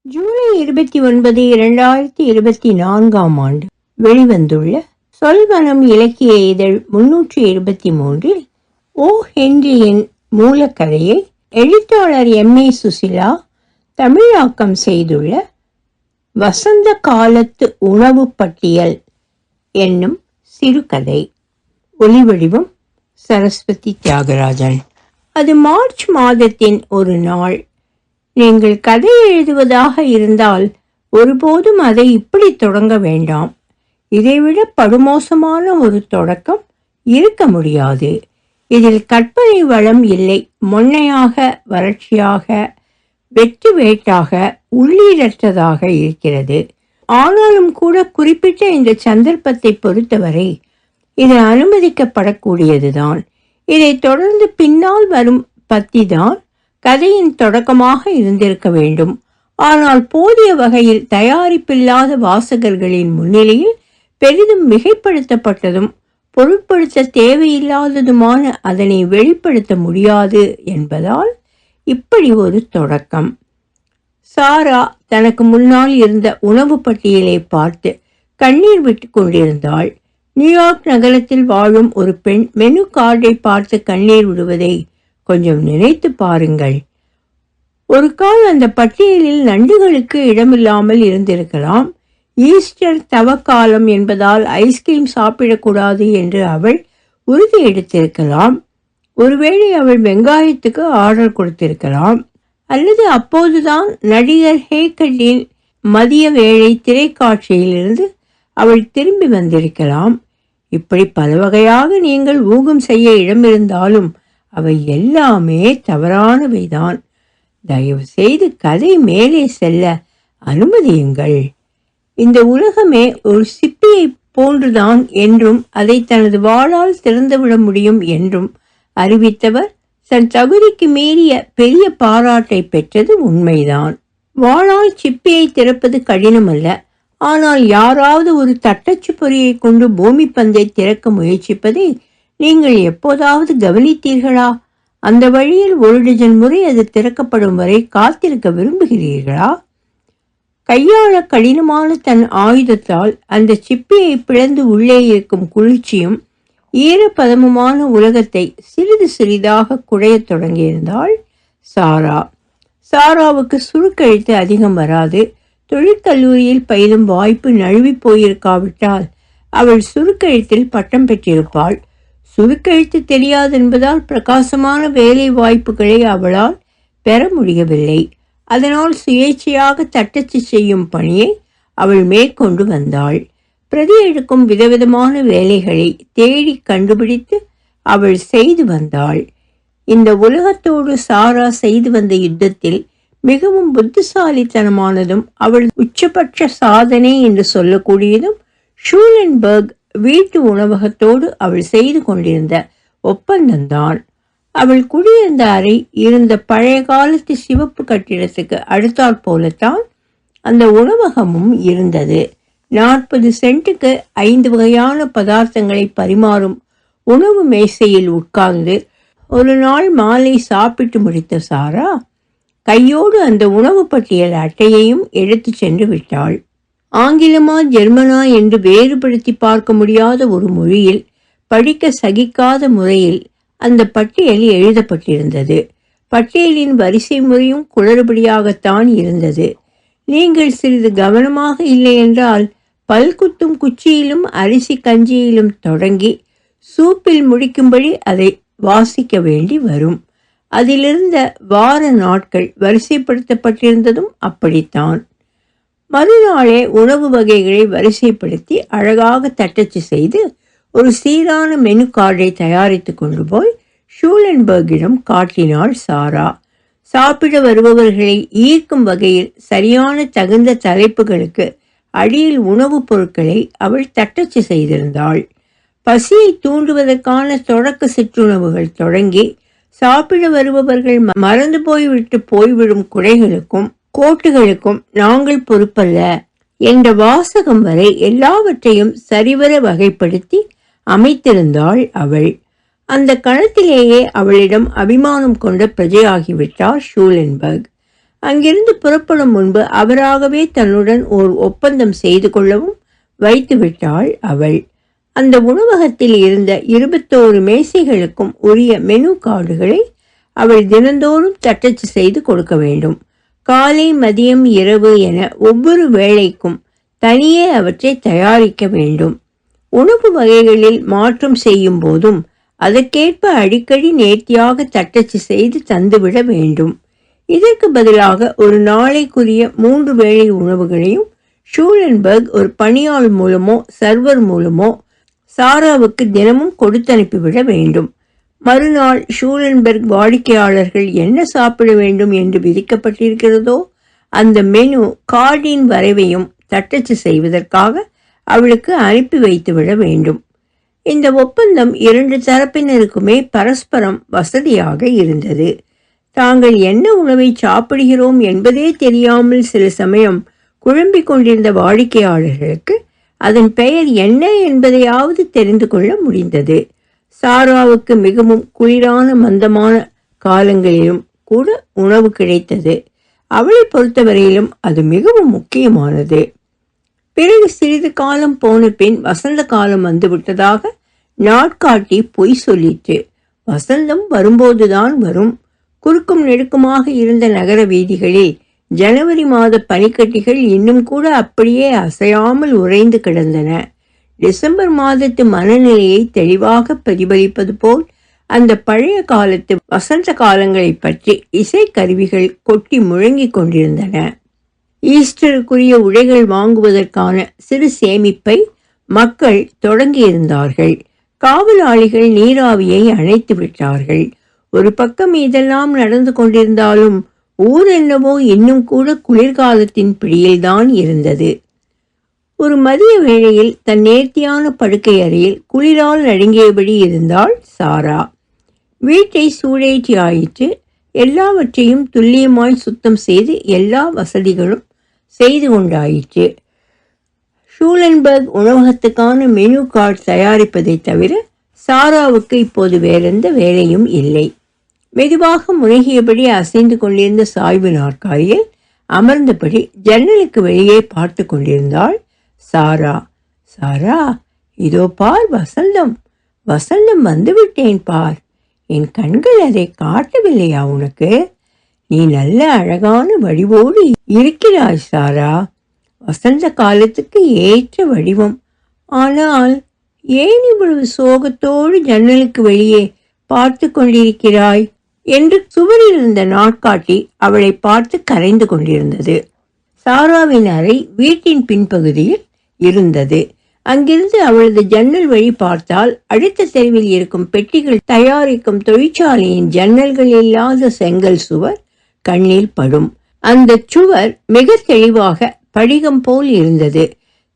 ஜூலை இருபத்தி ஒன்பது இரண்டாயிரத்தி இருபத்தி நான்காம் ஆண்டு வெளிவந்துள்ள சொல்வனம் இலக்கிய இதழ் முன்னூற்றி இருபத்தி மூன்றில் ஓ. ஹென்ரியின் மூலக்கதையை எழுத்தாளர் எம். ஏ. சுசிலா தமிழாக்கம் செய்துள்ள வசந்த காலத்து உணவு பட்டியல் என்னும் சிறுகதை. ஒலிவடிவம் சரஸ்வதி தியாகராஜன். அது மார்ச் மாதத்தின் ஒரு நாள். நீங்கள் கதை எழுதுவதாக இருந்தால் ஒருபோதும் அதை இப்படி தொடங்க வேண்டாம். இதைவிட படுமோசமான ஒரு தொடக்கம் இருக்க முடியாது. இதில் கற்பனை வளம் இல்லை. மொன்னையாக வறட்சியாக வெட்டு வேட்டாக உள்ளீடற்றதாக இருக்கிறது. ஆனாலும் கூட குறிப்பிட்ட இந்த சந்தர்ப்பத்தை பொறுத்தவரை இது அனுமதிக்கப்படக்கூடியதுதான். இதை தொடர்ந்து பின்னால் வரும் பத்தி தான் கதையின் தொடக்கமாக இருந்திருக்க வேண்டும். ஆனால் போதிய வகையில் தயாரிப்பில்லாத வாசகர்களின் முன்னிலையில் பெரிதும் மிகைப்படுத்தப்பட்டதும் பொருட்படுத்த தேவையில்லாததுமான அதனை வெளிப்படுத்த முடியாது என்பதால் இப்படி ஒரு தொடக்கம். சாரா தனக்கு முன்னால் இருந்த உணவு பட்டியலை பார்த்து கண்ணீர் விட்டு கொண்டிருந்தாள். நியூயார்க் நகரத்தில் வாழும் ஒரு பெண் மெனு கார்டை பார்த்து கண்ணீர் விடுவதை கொஞ்சம் நினைத்து பாருங்கள். ஒரு கால் அந்த பட்டியலில் நண்டுகளுக்கு இடமில்லாமல் இருந்திருக்கலாம். ஈஸ்டர் தவக்காலம் என்பதால் ஐஸ்கிரீம் சாப்பிடக்கூடாது என்று அவள் உறுதி எடுத்திருக்கலாம். ஒருவேளை அவள் வெங்காயத்துக்கு ஆர்டர் கொடுத்திருக்கலாம். அல்லது அப்போதுதான் நடிகர் ஹேக்கட்டின் மதிய வேளை திரைக்காட்சியிலிருந்து அவள் திரும்பி வந்திருக்கலாம். இப்படி பல வகையாக நீங்கள் ஊகம் செய்ய இடமிருந்தாலும் அவை எல்லாமே தவறானவைதான். தயவு செய்து கதை மேலே செல்ல அனுமதியுங்கள். இந்த உலகமே ஒரு சிப்பியை போன்றுதான் என்றும் அதை தனது வாளால் திறந்துவிட முடியும் என்றும் அறிவித்தவர் தன் தகுதிக்கு மீறிய பெரிய பாராட்டை பெற்றது உண்மைதான். வாளால் சிப்பியை திறப்பது கடினமல்ல ஆனால் யாராவது ஒரு தட்டச்சு பொறியை கொண்டு பூமி பந்தை திறக்க முயற்சிப்பதை நீங்கள் எப்போதாவது கவனித்தீர்களா? அந்த வழியில் ஒரு டஜன் முறை அது திறக்கப்படும் வரை காத்திருக்க விரும்புகிறீர்களா? கையாள கடினமான தன் ஆயுதத்தால் அந்த சிப்பியை பிளந்து உள்ளே இருக்கும் குளிர்ச்சியும் ஈரப்பதமுமான உலகத்தை சிறிது சிறிதாக குடையத் தொடங்கியிருந்தாள் சாரா. சாராவுக்கு சுருக்கெழுத்து அதிகம் வராது. தொழிற்கல்லூரியில் பயிலும் வாய்ப்பு நழுவி போயிருக்காவிட்டால் அவள் சுருக்கெழுத்தில் பட்டம் பெற்றிருப்பாள். சுருக்கெழுத்து தெரியாது என்பதால் பிரகாசமான வேலை வாய்ப்புகளை அவளால் பெற முடியவில்லை. அதனால் சுயேட்சையாக தட்டச்சு செய்யும் பணியை அவள் மேற்கொண்டு வந்தாள். பிரதி எடுக்கும் விதவிதமான வேலைகளை தேடி கண்டுபிடித்து அவள் செய்து வந்தாள். இந்த உலகத்தோடு சாரா செய்து வந்த யுத்தத்தில் மிகவும் புத்திசாலித்தனமானதும் அவள் உச்சபட்ச சாதனை என்று சொல்லக்கூடியதும் ஷூலன்பர்க் வீட்டு உணவகத்தோடு அவள் செய்து கொண்டிருந்த ஒப்பந்தம்தான். அவள் குடியிருந்த அறை இருந்த பழைய காலத்து சிவப்பு கட்டிடத்துக்கு அடுத்தாற் போலத்தான் அந்த உணவகமும் இருந்தது. நாற்பது சென்ட்டுக்கு ஐந்து வகையான பதார்த்தங்களை பரிமாறும் உணவு மேசையில் உட்கார்ந்து ஒரு நாள் மாலை சாப்பிட்டு முடித்த சாரா? கையோடு அந்த உணவு பட்டியல் அட்டையையும் எடுத்து சென்று விட்டாள். ஆங்கிலமா ஜெர்மனா என்று வேறுபடுத்தி பார்க்க முடியாத ஒரு மொழியில் படிக்க சகிக்காத முறையில் அந்த பட்டியல் எழுதப்பட்டிருந்தது. பட்டியலின் வரிசை முறையும் குளறுபடியாகத்தான் இருந்தது. நீங்கள் சிறிது கவனமாக இல்லை என்றால் பல்குத்தும் குச்சியிலும் அரிசி கஞ்சியிலும் தொடங்கி சூப்பில் முடிக்கும்படி அதை வாசிக்க வேண்டி வரும். அதிலிருந்த வார நாட்கள் வரிசைப்படுத்தப்பட்டிருந்ததும் அப்படித்தான். மறுநாளே உணவு வகைகளை வரிசைப்படுத்தி அழகாக தட்டச்சு செய்து ஒரு சீரான மெனு கார்டை தயாரித்து கொண்டு போய் ஷூலன்பர்கிடம் காட்டினாள் சாரா. சாப்பிட வருபவர்களை ஈர்க்கும் வகையில் சரியான தகுந்த தலைப்புகளுக்கு அடியில் உணவுப் பொருட்களை அவள் தட்டச்சு செய்திருந்தாள். பசியை தூண்டுவதற்கான தொடக்க சிற்றுணவுகள் தொடங்கி சாப்பிட வருபவர்கள் மறந்து போய்விட்டு போய்விடும் குடைகளுக்கும் கோட்டுகளுக்கும் நாங்கள் பொறுப்பல்ல என்ற வாசகம் வரை எல்லாவற்றையும் சரிவர வகைப்படுத்தி அமைத்திருந்தாள் அவள். அந்த கணத்திலேயே அவளிடம் அபிமானம் கொண்ட பிரஜையாகிவிட்டார் ஷூலன்பர்க். அங்கிருந்து புறப்படும் முன்பு அவராகவே தன்னுடன் ஓர் ஒப்பந்தம் செய்து கொள்ளவும் வைத்து விட்டாள் அவள். அந்த உணவகத்தில் இருந்த இருபத்தோரு மேசைகளுக்கும் உரிய மெனு கார்டுகளை அவள் தினந்தோறும் தட்டச்சு செய்து கொடுக்க வேண்டும். காலை மதியம் இரவு என ஒவ்வொரு வேளைக்கும் தனியே அவற்றை தயாரிக்க வேண்டும். உணவு வகைகளில் மாற்றம் செய்யும் போதும் அதற்கேற்ப அடிக்கடி நேர்த்தியாக தட்டச்சு செய்து தந்துவிட வேண்டும். இதற்கு பதிலாக ஒரு நாளைக்குரிய மூன்று வேளை உணவுகளையும் ஷூலன்பர்க் ஒரு பணியாள் மூலமோ சர்வர் மூலமோ சாராவுக்கு தினமும் கொடுத்தனுப்பிவிட வேண்டும். மறுநாள் ஷூலன்பெர்க் வாடிக்கையாளர்கள் என்ன சாப்பிட வேண்டும் என்று விதிக்கப்பட்டிருக்கிறதோ அந்த மெனு கார்டின் வரைவையும் தட்டச்சு செய்வதற்காக அவளுக்கு அனுப்பி வைத்துவிட வேண்டும். இந்த ஒப்பந்தம் இரண்டு தரப்பினருக்குமே பரஸ்பரம் வசதியாக இருந்தது. தாங்கள் என்ன உணவை சாப்பிடுகிறோம் என்பதே தெரியாமல் சில சமயம் குழம்பிக் கொண்டிருந்த வாடிக்கையாளர்களுக்கு அதன் பெயர் என்ன என்பதையாவது தெரிந்து கொள்ள முடிந்தது. சாராவுக்கு மிகவும் குளிரான மந்தமான காலங்களிலும் கூட உணவு கிடைத்தது. அவளை பொறுத்தவரையிலும் அது மிகவும் முக்கியமானது. பிறகு சிறிது காலம் போன பின் வசந்த காலம் வந்துவிட்டதாக நாட்காட்டி பொய் சொல்லிற்று. வசந்தம் வரும்போதுதான் வரும். குறுக்கும் நெடுக்குமாக இருந்த நகர வீதிகளில் ஜனவரி மாத பனிக்கட்டிகள் இன்னும் கூட அப்படியே அசையாமல் உறைந்து கிடந்தன. டிசம்பர் மாதத்து மனநிலையை தெளிவாக பிரதிபலிப்பது போல் அந்த பழைய காலத்து வசந்த காலங்களை பற்றி இசைக்கருவிகள் கொட்டி முழங்கிக் கொண்டிருந்தன. ஈஸ்டருக்குரிய உடைகள் வாங்குவதற்கான சிறு சேமிப்பை மக்கள் தொடங்கியிருந்தார்கள். காவலாளிகள் நீராவியை அணைத்து விட்டார்கள். ஒரு பக்கம் இதெல்லாம் நடந்து கொண்டிருந்தாலும் ஊர் என்னவோ இன்னும் கூட குளிர்காலத்தின் பிடியில்தான் இருந்தது. ஒரு மதிய வேளையில் தன் நேர்த்தியான படுக்கை அறையில் குளிரால் நடுங்கியபடி இருந்தாள் சாரா. வீட்டை சூழேற்றி ஆயிற்று. எல்லாவற்றையும் துல்லியமாய் சுத்தம் செய்து எல்லா வசதிகளும் செய்து கொண்டாயிற்று. ஷூலன்பர்க் உணவகத்துக்கான மெனு கார்டு தயாரிப்பதை தவிர சாராவுக்கு இப்போது வேறெந்த வேலையும் இல்லை. மெதுவாக முனகியபடி அசைந்து கொண்டிருந்த சாய்வு நாற்காலியில் அமர்ந்தபடி ஜன்னலுக்கு வெளியே பார்த்து கொண்டிருந்தாள் சாரா சாரா இதோ பார் வசந்தம் வசந்தம் வந்துவிட்டேன் பார். என் கண்கள் அதை காட்டவில்லையா உனக்கு? நீ நல்ல அழகான வடிவோடு இருக்கிறாய் சாரா. வசந்த காலத்துக்கு ஏற்ற வடிவம். ஆனால் ஏன் இவ்வளவு சோகத்தோடு ஜன்னலுக்கு வெளியே பார்த்து கொண்டிருக்கிறாய்? என்று சுவரில் இருந்த நாட்காட்டி அவளை பார்த்து கரைந்து கொண்டிருந்தது. சாராவின் அறை வீட்டின் பின்பகுதியில் இருந்தது. அங்கிருந்து அவளது ஜன்னல் வழி பார்த்தால் அடுத்த தெருவில் இருக்கும் பெட்டிகள் தயாரிக்கும் தொழிற்சாலையின் ஜன்னல்கள் இல்லாத செங்கல் சுவர் கண்ணில் படும். அந்த சுவர் மிக தெளிவாக படிகம் போல் இருந்தது.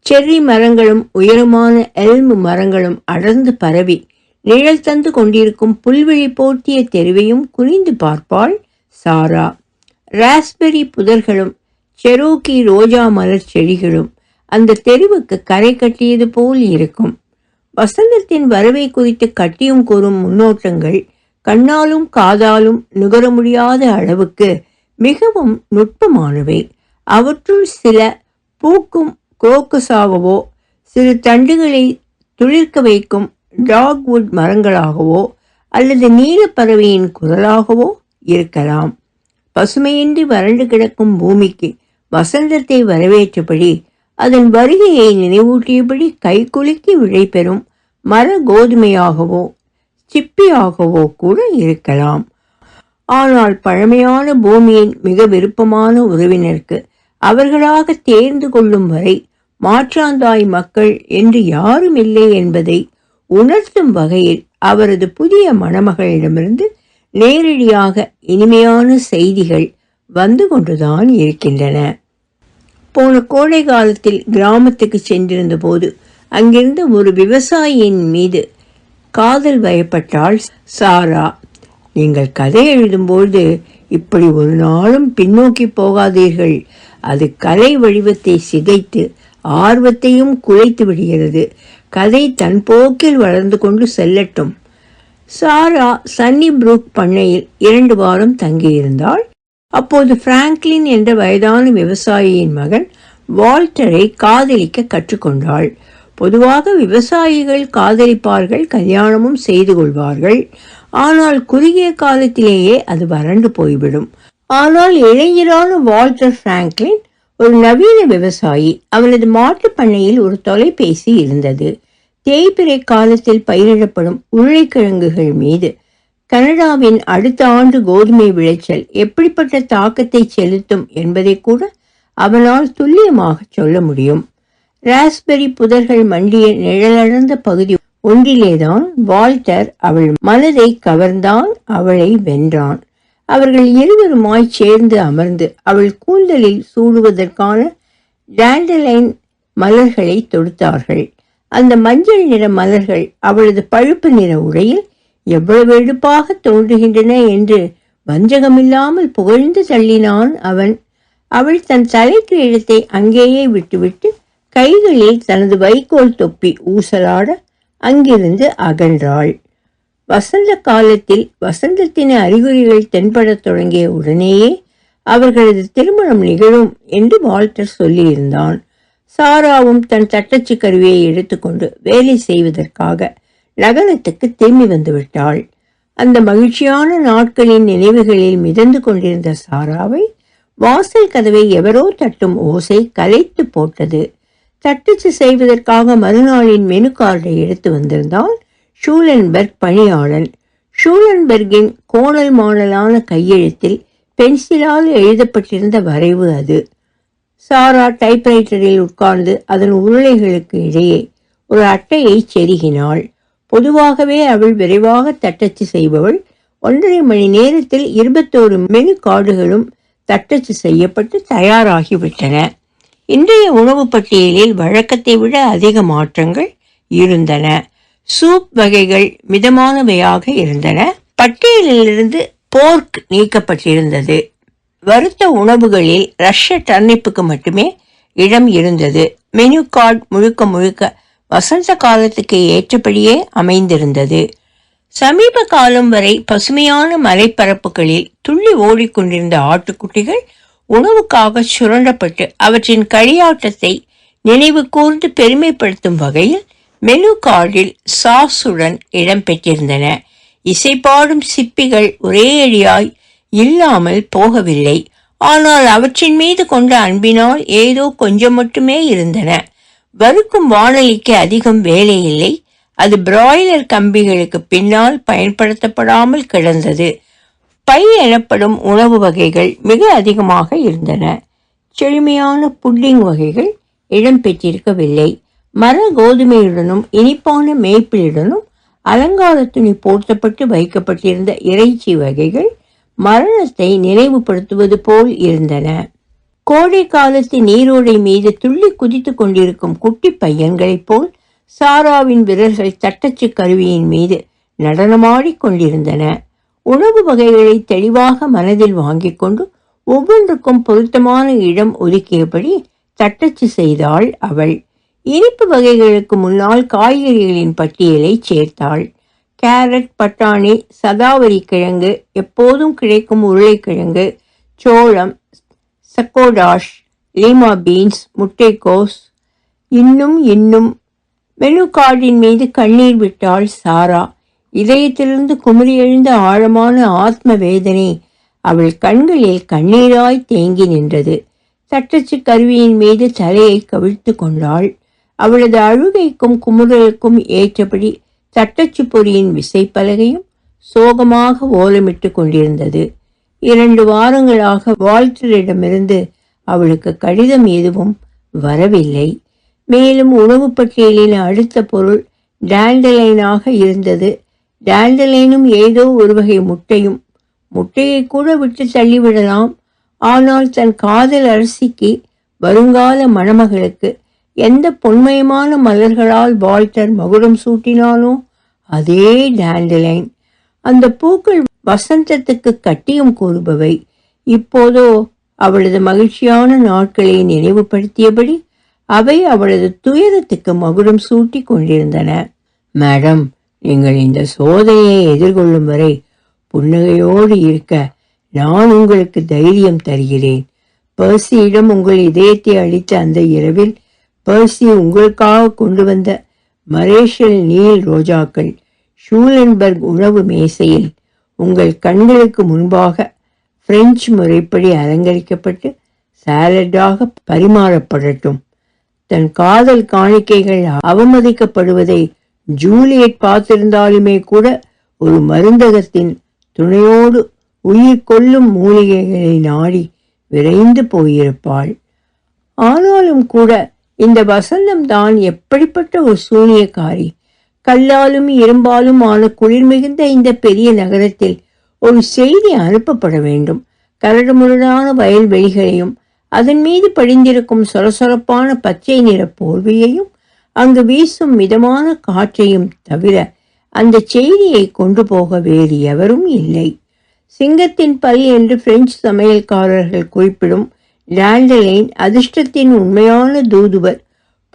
செர்ரி மரங்களும் உயரமான எல்மு மரங்களும் அடர்ந்து பரவி நிழல் தந்து கொண்டிருக்கும் புல்வெளி போர்த்திய தெருவையும் குனிந்து பார்ப்பாள் சாரா. ராஸ்பெரி புதர்களும் செரோக்கி ரோஜா மலர் செடிகளும் அந்த தெருவுக்கு கரை கட்டியது போல் இருக்கும். வசந்தத்தின் வரவை குறித்து கட்டியும் கூறும் முன்னோட்டங்கள் கண்ணாலும் காதாலும் நுகர முடியாத அளவுக்கு மிகவும் நுட்பமானவை. அவற்றுள் சில பூக்கும் குரோக்கஸாகவோ சிறு தண்டுகளை துளிர்க்க வைக்கும் டாக்வுட் மரங்களாகவோ அல்லது நீலப்பறவையின் குரலாகவோ இருக்கலாம். பசுமையின்றி வறண்டு கிடக்கும் பூமிக்கு வசந்தத்தை வரவேற்றபடி அதன் வருகையை நினைவூட்டியபடி கைகுலுக்கி குலுக்கி பெறும் மர கோதுமையாகவோ சிப்பியாகவோ கூட இருக்கலாம். ஆனால் பழமையான பூமியின் மிக விருப்பமான உறவினருக்கு அவர்களாக தேர்ந்து கொள்ளும் வரை மாற்றாந்தாய் மக்கள் என்று யாரும் இல்லை என்பதை உணர்த்தும் வகையில் அவரது புதிய மணமகளிடமிருந்து நேரடியாக இனிமையான செய்திகள் வந்து கொண்டுதான் இருக்கின்றன. போன கோடை காலத்தில் கிராமத்துக்கு சென்றிருந்த போது அங்கிருந்த ஒரு விவசாயியின் மீது காதல் வயப்பட்டாள் சாரா. நீங்கள் கதை எழுதும்போது இப்படி ஒரு நாளும் பின்னோக்கி போகாதீர்கள். அது கலை வடிவத்தை சிதைத்து ஆர்வத்தையும் குலைத்து விடுகிறது. கதை தன் போக்கில் வளர்ந்து கொண்டு செல்லட்டும். சாரா சன்னி புரூக் பண்ணையில் இரண்டு வாரம் தங்கியிருந்தாள். அப்போது பிராங்க்லின் என்ற வயதான விவசாயியின் மகன் வால்டரை காதலிக்க கற்றுக்கொண்டாள். பொதுவாக விவசாயிகள் காதலிப்பார்கள் கல்யாணமும் செய்து கொள்வார்கள். ஆனால் குறுகிய காலத்திலேயே அது வறண்டு போய்விடும். ஆனால் இளைஞரான வால்டர் பிராங்க்லின் ஒரு நவீன விவசாயி. அவனது மாட்டுப் பண்ணையில் ஒரு தொலைபேசி இருந்தது. தேய்பிறை காலத்தில் பயிரிடப்படும் உருளைக்கிழங்குகள் மீது கனடாவின் அடுத்த ஆண்டு கோதுமை விளைச்சல் எப்படிப்பட்ட தாக்கத்தை செலுத்தும் என்பதை கூட அவனால் துல்லியமாக சொல்ல முடியும். ராஸ்பெரி புதர்கள் மண்டிய நிழலடர்ந்த பகுதி ஒன்றிலேதான் வால்டர் அவள் மனதை கவர்ந்தான் அவளை வென்றான். அவர்கள் இருவருமாய் சேர்ந்து அமர்ந்து அவள் கூந்தலில் சூடுவதற்கான டேண்டலைன் மலர்களை தொடுத்தார்கள். அந்த மஞ்சள் நிற மலர்கள் அவளது பழுப்பு நிற உடையில் எவ்வளவு எழுப்பாக தோன்றுகின்றன என்று வஞ்சகமில்லாமல் புகழ்ந்து தள்ளினான் அவன். அவள் தன் தலைக்கு இடத்தை அங்கேயே விட்டுவிட்டு கைகளில் தனது வைக்கோல் தொப்பி ஊசலாட அங்கிருந்து அகன்றாள். வசந்த காலத்தில் வசந்தத்தின் அறிகுறிகள் தென்படத் தொடங்கிய உடனேயே அவர்களது திருமணம் நிகழும் என்று வால்டர் சொல்லியிருந்தான். சாராவும் தன் தட்டச்சு கருவியை எடுத்துக்கொண்டு வேலை செய்வதற்காக நகரத்துக்கு திரும்பி வந்துவிட்டாள். அந்த மகிழ்ச்சியான நாட்களின் நினைவுகளில் மிதந்து கொண்டிருந்த சாராவை வாசல் கதவை எவரோ தட்டும் ஓசை கலைத்து போட்டது. தட்டச்சு செய்வதற்காக மறுநாளின் மெனு கார்டை எடுத்து வந்திருந்தான் ஷூலன்பெர்க் பணியாளன். ஷூலன்பர்கின் கோணல் மாடலான கையெழுத்தில் பென்சிலால் எழுதப்பட்டிருந்த வரைவு அது. சாரா டைப்ரைட்டரில் உட்கார்ந்து அதன் உருளைகளுக்கு இடையே ஒரு அட்டையை செருகினாள். பொதுவாகவே அவள் விரைவாக தட்டச்சு செய்பவள். ஒன்றரை மணி நேரத்தில் இருபத்தோரு மெனு கார்டுகளும் தட்டச்சு செய்யப்பட்டு தயாராகிவிட்டன. இன்றைய உணவு பட்டியலில் வழக்கத்தை விட அதிக மாற்றங்கள் இருந்தன. சூப் வகைகள் மிதமானவையாக இருந்தன. பட்டியலிலிருந்து போர்க் நீக்கப்பட்டிருந்தது. வருத்த உணவுகளில் ரஷ்ய டர்னிப்புக்கு மட்டுமே இடம் இருந்தது. மெனு கார்டு முழுக்க முழுக்க வசந்த காலத்துக்கு ஏற்றபடியே அமைந்திருந்தது. சமீப காலம் வரை பசுமையான மலைப்பரப்புகளில் துள்ளி ஓடிக்கொண்டிருந்த ஆட்டுக்குட்டிகள் உணவுக்காக சுரண்டப்பட்டு அவற்றின் களியாட்டத்தை நினைவு கூர்ந்து பெருமைப்படுத்தும் வகையில் மெனு கார்டில் சாஸுடன் இடம்பெற்றிருந்தன இசைப்பாடும் சிப்பிகள் ஒரே அடியாய் இல்லாமல் போகவில்லை. ஆனால் அவற்றின் மீது கொண்ட அன்பினால் ஏதோ கொஞ்சம் மட்டுமே இருந்தன. வறுக்கும் வானொலிக்கு அதிகம் வேலை இல்லை. அது பிராய்லர் கம்பிகளுக்கு பின்னால் பயன்படுத்தப்படாமல் கிடந்தது. பை எனப்படும் உணவு வகைகள் மிக அதிகமாக இருந்தன. செழுமையான புட்டிங் வகைகள் இடம்பெற்றிருக்கவில்லை மர கோதுமையுடனும் இனிப்பான மேய்ப்பிலுடனும் அலங்கார துணி போர்த்தப்பட்டு வைக்கப்பட்டிருந்த இறைச்சி வகைகள் மரணத்தை நினைவுபடுத்துவது போல் இருந்தன. கோழை காலத்து நீரோடை மீது துள்ளி குதித்து கொண்டிருக்கும் குட்டி பையன்களைப் போல் சாராவின் விரல்கள் தட்டச்சு கருவியின் மீது நடனமாடிக் கொண்டிருந்தன. உணவு வகைகளை தெளிவாக மனதில் வாங்கிக் கொண்டு ஒவ்வொன்றுக்கும் பொருத்தமான இடம் ஒதுக்கியபடி தட்டச்சு செய்தாள் அவள். இனிப்பு வகைகளுக்கு முன்னால் காய்கறிகளின் பட்டியலை சேர்த்தாள். கேரட் பட்டாணி சதாவரி கிழங்கு எப்போதும் கிடைக்கும் உருளைக்கிழங்கு சோளம் சக்கோடாஷ் லீமா பீன்ஸ் முட்டைக்கோஸ் இன்னும் இன்னும். மெனு கார்டின் மீது கண்ணீர் விட்டாள் சாரா. இதயத்திலிருந்து குமரி எழுந்த ஆழமான ஆத்ம வேதனை அவள் கண்களில் கண்ணீராய் தேங்கி நின்றது. தட்டச்சு கருவியின் மீது தலையை கவிழ்த்து கொண்டாள். அவளது அழுகைக்கும் குமுறலுக்கும் ஏற்றபடி தட்டச்சு பொறியின் விசைப்பலகையும் சோகமாக ஓலமிட்டு கொண்டிருந்தது. இரண்டு வாரங்களாக வால்டரிடமிருந்து அவளுக்கு கடிதம் எதுவும் வரவில்லை. மேலும் உணவு பட்டியலின் அடுத்த பொருள் டேண்டலைனாக இருந்தது. டேண்டலைனும் ஏதோ ஒரு வகை முட்டையும் முட்டையை கூட விட்டு தள்ளிவிடலாம். ஆனால் தன் காதல் அரசிக்கு வருங்கால மணமகளுக்கு எந்த பொன்மயமான மலர்களால் வால்டர் மகுடம் சூட்டினானோ அதே டேண்டலைன். அந்த பூக்கள் வசந்தத்துக்கு கட்டியம் கூறுபவை. இப்போதோ அவளது மகிழ்ச்சியான நாட்களை நினைவுபடுத்தியபடி அவை அவளது துயரத்துக்கு மகுடம் சூட்டி கொண்டிருந்தன. மேடம் நீங்கள் இந்த சோதனையை எதிர்கொள்ளும் வரை புன்னகையோடு இருக்க நான் உங்களுக்கு தைரியம் தருகிறேன். பர்சியிடம் உங்கள் இதயத்தை அளித்த அந்த இரவில் பர்சி உங்களுக்காக கொண்டு வந்த மரேஷல் நீல் ரோஜாக்கள். ஷூலன்பர்க் உணவு மேசையில் உங்கள் கண்களுக்கு முன்பாக பிரெஞ்சு முறைப்படி அலங்கரிக்கப்பட்டு சாலடாக பரிமாறப்படட்டும். தன் காதல் காணிக்கைகள் அவமதிக்கப்படுவதை ஜூலியட் பார்த்திருந்தாலுமே கூட ஒரு மருந்தகத்தின் துணையோடு உயிர் கொள்ளும் மூலிகைகளை நாடி விரைந்து போயிருப்பாள். ஆனாலும் கூட இந்த வசந்தம் தான் எப்படிப்பட்ட ஒரு சூனியக்காரி? கல்லாலும் இரும்பாலும் ஆன குளிர் மிகுந்த இந்த பெரிய நகரத்தில் ஒரு செய்தி அனுப்பப்பட வேண்டும். கரடுமுரடான வயல்வெளிகளையும் அதன் மீது படிந்திருக்கும் சொரசொரப்பான பச்சை நிற போர்வையையும் அங்கு வீசும் மிதமான காற்றையும் தவிர அந்த செய்தியை கொண்டு போக வேறு எவரும் இல்லை. சிங்கத்தின் பல் என்று பிரெஞ்சு சமையல்காரர்கள் குறிப்பிடும் லேண்டலைன் அதிர்ஷ்டத்தின் உண்மையான தூதுவர்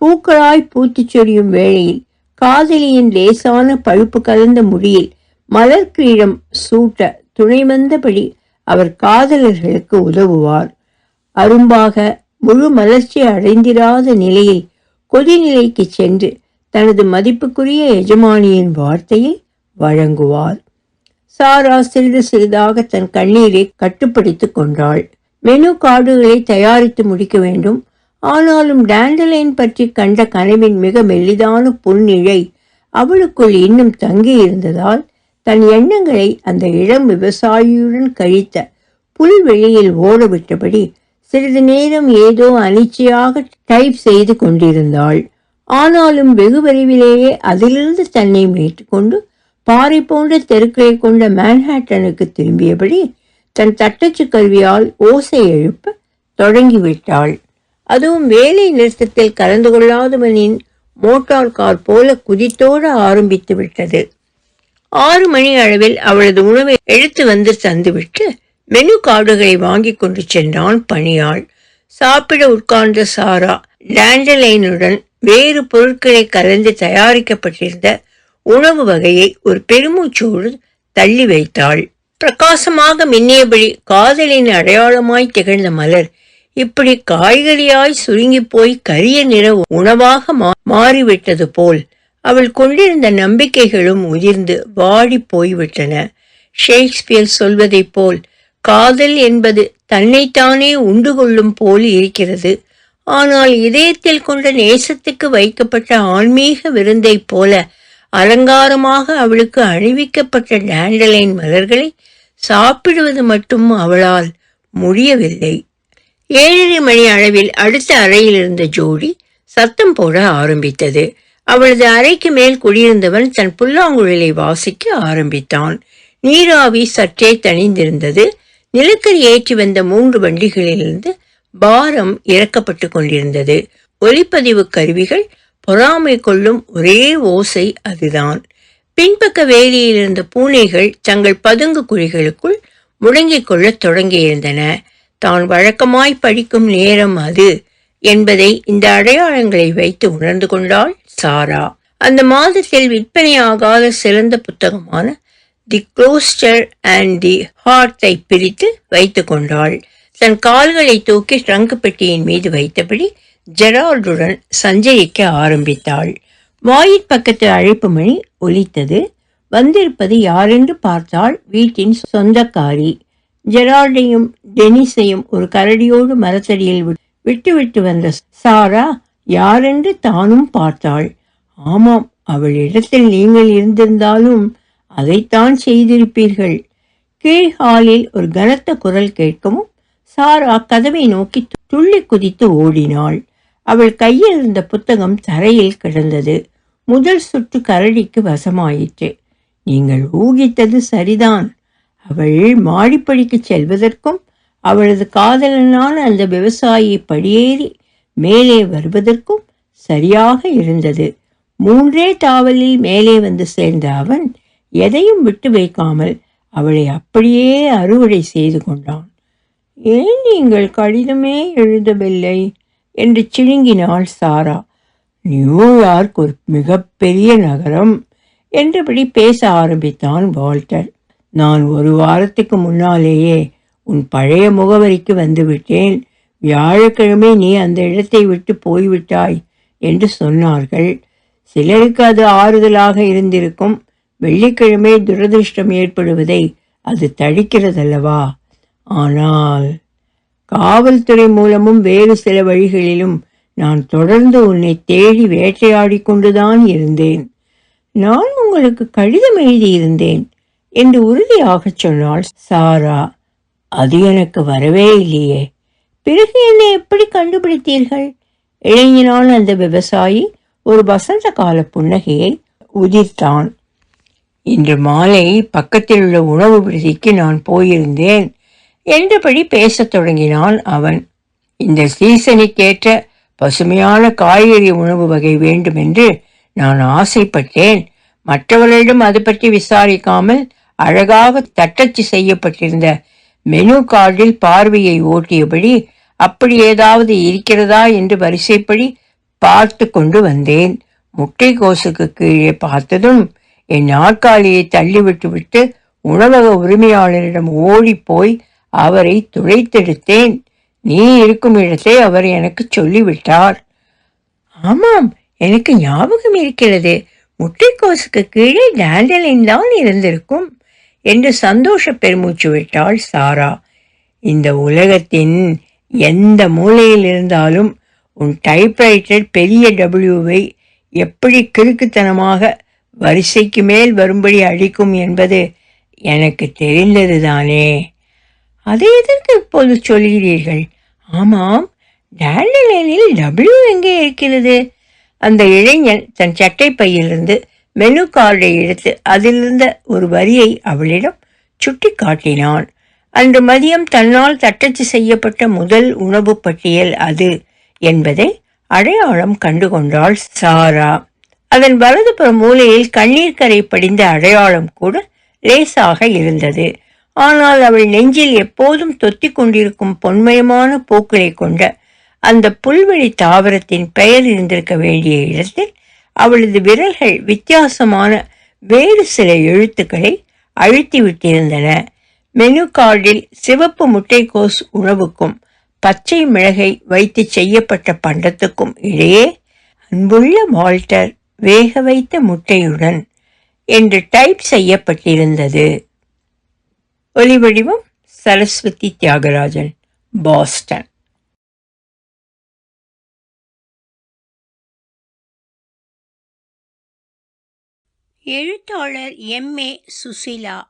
பூக்களாய் பூத்துச் சொரியும் வேளையில் காதலியின் லேசான பழுப்பு கலந்த முடியில் மலர் கிரீடம் சூட்ட துணை வந்தபடி அவர் காதலர்களுக்கு உதவுவார். அரும்பாக முழு மலர்ச்சி அடைந்திராத நிலையில் கொதிநிலைக்கு சென்று தனது மதிப்புக்குரிய எஜமானியின் வார்த்தையை வழங்குவார். சாரா சிறிது சிறிதாக தன் கண்ணீரை கட்டுப்படுத்திக் கொண்டாள். மெனு கார்டுகளை தயாரித்து முடிக்க வேண்டும். ஆனாலும் டேண்டலைன் பற்றி கண்ட கனவின் மிக மெல்லிதான புன்னிழை அவளுக்குள் இன்னும் தங்கி இருந்ததால் தன் எண்ணங்களை அந்த இளம் விவசாயியுடன் கழித்த புல்வெளியில் ஓடவிட்டபடி சிறிது நேரம் ஏதோ அனிச்சையாக டைப் செய்து கொண்டிருந்தாள். ஆனாலும் வெகு விரைவிலேயே அதிலிருந்து தன்னை மீட்டுக்கொண்டு பாறை போன்ற தெருக்களை கொண்ட மேன்ஹாட்டனுக்கு திரும்பியபடி தன் தட்டச்சு கருவியால் ஓசை எழுப்ப தொடங்கிவிட்டாள். அதுவும் வேலை நிறுத்தத்தில் கலந்து கொள்ளாதவனின் மோட்டார் கார் போல குதித்தோட ஆரம்பித்து விட்டது. ஆறு மணி அளவில் அவளது உணவை எடுத்து வந்து தந்துவிட்டு மெனு கார்டுகளை வாங்கி கொண்டு சென்றான் பணியாள். சாப்பிட உட்கார்ந்த சாரா லேண்டலைனுடன் வேறு பொருட்களை கலந்து தயாரிக்கப்பட்டிருந்த உணவு வகையை ஒரு பெருமூச்சோடு தள்ளி வைத்தாள். பிரகாசமாக மின்னியபடி காதலின் அடையாளமாய் திகழ்ந்த மலர் இப்படி காய்கறியாய் சுருங்கி போய் கரிய நிற உணவாக மாறிவிட்டது போல் அவள் கொண்டிருந்த நம்பிக்கைகளும் உதிர்ந்து வாடி போய்விட்டன. ஷேக்ஸ்பியர் சொல்வதைப் போல் காதல் என்பது தன்னைத்தானே உண்டு கொள்ளும் போல் இருக்கிறது. ஆனால் இதயத்தில் கொண்ட நேசத்துக்கு வைக்கப்பட்ட ஆன்மீக விருந்தைப் போல அலங்காரமாக அவளுக்கு அணிவிக்கப்பட்ட டேண்டலைன் மலர்களை சாப்பிடுவது மட்டும் அவளால் முடியவில்லை. ஏழரை மணி அளவில் அடுத்த அறையில் இருந்த ஜோடி சத்தம் போட ஆரம்பித்தது. அவளது அறைக்கு மேல் குடியிருந்தவன் தன் புல்லாங்குழலை வாசிக்க ஆரம்பித்தான். நீராவி சற்றே தணிந்திருந்தது. நிலக்கரி ஏற்றி வந்த மூன்று வண்டிகளிலிருந்து பாரம் இறக்கப்பட்டு கொண்டிருந்தது. ஒலிப்பதிவு கருவிகள் பொறாமை கொள்ளும் ஒரே ஓசை அதுதான். பின்பக்க வேலியில் இருந்த பூனைகள் தங்கள் பதுங்கு குழிகளுக்குள் முடங்கிக் கொள்ளத் தொடங்கியிருந்தன. தான் வழக்கமாய் படிக்கும் நேரம் அது என்பதை இந்த அடையாளங்களை வைத்து உணர்ந்து கொண்டாள் சாரா. அந்த மாதத்தில் விற்பனையாகாத சிறந்த புத்தகமான தி க்ளோஸ்டர் அண்ட் தி ஹார்த்தை பிரித்து வைத்து கொண்டாள். தன் கால்களை தூக்கி ட்ரங்க் பெட்டியின் மீது வைத்தபடி ஜெரால்டுடன் சஞ்சரிக்க ஆரம்பித்தாள். வாயிற்பக்கத்து அழைப்பு மணி ஒலித்தது. வந்திருப்பது யாரென்று பார்த்தால் வீட்டின் சொந்தக்காரி. ஜெரால்டையும் டெனிஸையும் ஒரு கரடியோடு மரத்தடியில் விட்டு வந்த சாரா யாரென்று தானும் பார்த்தாள். ஆமாம் அவள் இடத்தில் நீங்கள் இருந்திருந்தாலும் அதைத்தான் செய்திருப்பீர்கள் கீழ் ஹாலில் ஒரு கனத்த குரல் கேட்கவும் சாரா கதவை நோக்கி துள்ளி குதித்து ஓடினாள். அவள் கையில் இருந்த புத்தகம் தரையில் கிடந்தது. முதல் சுற்று கரடிக்கு வசமாயிற்று. நீங்கள் ஊகித்தது சரிதான். அவள் மாடிப்படிக்கு செல்வதற்கும் அவளது காதலனான அந்த விவசாயி படியேறி மேலே வருவதற்கும் சரியாக இருந்தது. மூன்றே தாவலில் மேலே வந்து சேர்ந்த அவன் எதையும் விட்டு வைக்காமல் அவளை அப்படியே அறுவடை செய்து கொண்டான். ஏன் நீங்கள் கடிதமே எழுதவில்லை? என்று சிழுங்கினாள் சாரா. நியூயார்க் ஒரு மிகப்பெரிய நகரம் என்றபடி பேச ஆரம்பித்தான் வால்டர். நான் ஒரு வாரத்துக்கு முன்னாலேயே உன் பழைய முகவரிக்கு வந்துவிட்டேன். வியாழக்கிழமை நீ அந்த இடத்தை விட்டு போய்விட்டாய் என்று சொன்னார்கள். சிலருக்கு அது ஆறுதலாக இருந்திருக்கும். வெள்ளிக்கிழமை துரதிருஷ்டம் ஏற்படுவதை அது தடுக்கிறதல்லவா? ஆனால் காவல்துறை மூலமும் வேறு சில வழிகளிலும் நான் தொடர்ந்து உன்னை தேடி வேட்டையாடி கொண்டுதான் இருந்தேன். நான் உங்களுக்கு கடிதம் எழுதியிருந்தேன். என்று உறுதியாகச் சொன்னாள் சாரா அது எனக்கு வரவே இல்லையே. பிறகு என்னை எப்படி கண்டுபிடித்தீர்கள்? இளைஞனான அந்த விவசாயி ஒரு வசந்த கால புன்னகையை உதிர்த்தான். இன்று மாலை பக்கத்தில் உள்ள உணவு விடுதிக்கு நான் போயிருந்தேன் என்றபடி பேசத் தொடங்கினான் அவன். இந்த சீசனுக்கேற்ற பசுமையான காய்கறி உணவு வகை வேண்டுமென்று நான் ஆசைப்பட்டேன். மற்றவர்களிடம் அது பற்றி விசாரிக்காமல் அழகாக தட்டச்சு செய்யப்பட்டிருந்த மெனு கார்டில் பார்வையை ஓட்டியபடி அப்படி ஏதாவது இருக்கிறதா? என்று வரிசைப்படி பார்த்து கொண்டு வந்தேன். முட்டைக்கோசுக்கு கீழே பார்த்ததும் என் நாற்காலியை தள்ளிவிட்டு விட்டு உணவக உரிமையாளரிடம் ஓடிப்போய் அவரை துளைத்தெடுத்தேன் நீ இருக்கும் இடத்தை அவர் எனக்கு சொல்லிவிட்டார். ஆமாம் எனக்கு ஞாபகம் இருக்கிறது. முட்டைக்கோசுக்கு கீழே டேண்டலின் தான் இருந்திருக்கும். என்று சந்தோஷ பெருமூச்சு விட்டாள் சாரா. இந்த உலகத்தின் எந்த மூலையில் இருந்தாலும் உன் டைப்ரைட்டர் பெரிய டபிள்யூவை எப்படி கிறுக்குத்தனமாக வரிசைக்கு மேல் வரும்படி அழிக்கும் என்பது எனக்கு தெரிந்ததுதானே. அதை எதற்கு இப்போது சொல்கிறீர்கள்? ஆமாம் டேண்டலேனில் டபிள்யூ எங்கே இருக்கிறது? அந்த இளைஞன் தன் சட்டை பையிலிருந்து மெனு கார்டை எடுத்து அதிலிருந்த ஒரு வரியை அவளிடம் சுட்டி காட்டினான். அன்று மதியம் தன்னால் தட்டச்சு செய்யப்பட்ட முதல் உணவு பட்டியல் அது என்பதை அடையாளம் கண்டுகொண்டாள் சாரா. அதன் வலதுபுற மூலையில் கண்ணீர் கரை படிந்த அடையாளம் கூட லேசாக இருந்தது. ஆனால் அவள் நெஞ்சில் எப்போதும் தொத்திக் கொண்டிருக்கும் பொன்மயமான பூக்களை கொண்ட அந்த புல்வெளி தாவரத்தின் பெயர் இருந்திருக்க வேண்டிய இடத்தில் அவளது விரல்கள் வித்தியாசமான வேறு சில எழுத்துக்களை அழுத்தி விட்டிருந்தன மெனு கார்டில் சிவப்பு முட்டைக்கோஸ் உணவுக்கும் பச்சை மிளகை வைத்து செய்யப்பட்ட பண்டத்துக்கும் இடையே அன்புள்ள வால்டர் வேக வைத்த முட்டையுடன் என்று டைப் செய்யப்பட்டிருந்தது. ஒலிவடிவம் சரஸ்வதி தியாகராஜன் பாஸ்டன். எழுத்தாளர் எம். ஏ. சுசிலா.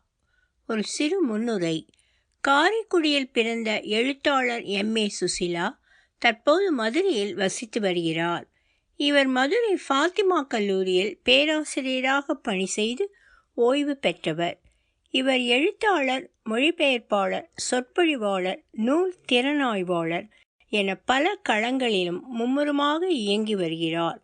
ஒரு சிறு முன்னுரை. காரைக்குடியில் பிறந்த எழுத்தாளர் எம். ஏ. சுசிலா தற்போது மதுரையில் வசித்து வருகிறார். இவர் மதுரை ஃபாத்திமா கல்லூரியில் பேராசிரியராக பணி செய்து ஓய்வு பெற்றவர். இவர் எழுத்தாளர் மொழிபெயர்ப்பாளர் சொற்பொழிவாளர் நூல் திறனாய்வாளர் என பல களங்களிலும் மும்முரமாக இயங்கி வருகிறார்.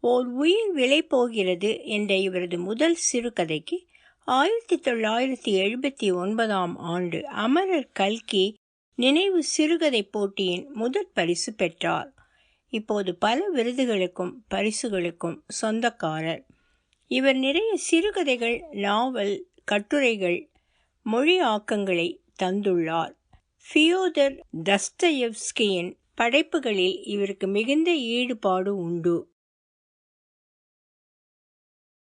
ஓர் உயிர் விலை போகிறது என்ற இவரது முதல் சிறுகதைக்கு ஆயிரத்தி தொள்ளாயிரத்தி எழுபத்தி ஒன்பதாம் ஆண்டு அமரர் கல்கி நினைவு சிறுகதை போட்டியின் முதற் பரிசு பெற்றார். இப்போது பல விருதுகளுக்கும் பரிசுகளுக்கும் சொந்தக்காரர். இவர் நிறைய சிறுகதைகள் நாவல் கட்டுரைகள் மொழி ஆக்கங்களை தந்துள்ளார். ஃபியோதர் தஸ்தயவ்ஸ்கியின் படைப்புகளில் இவருக்கு மிகுந்த ஈடுபாடு உண்டு.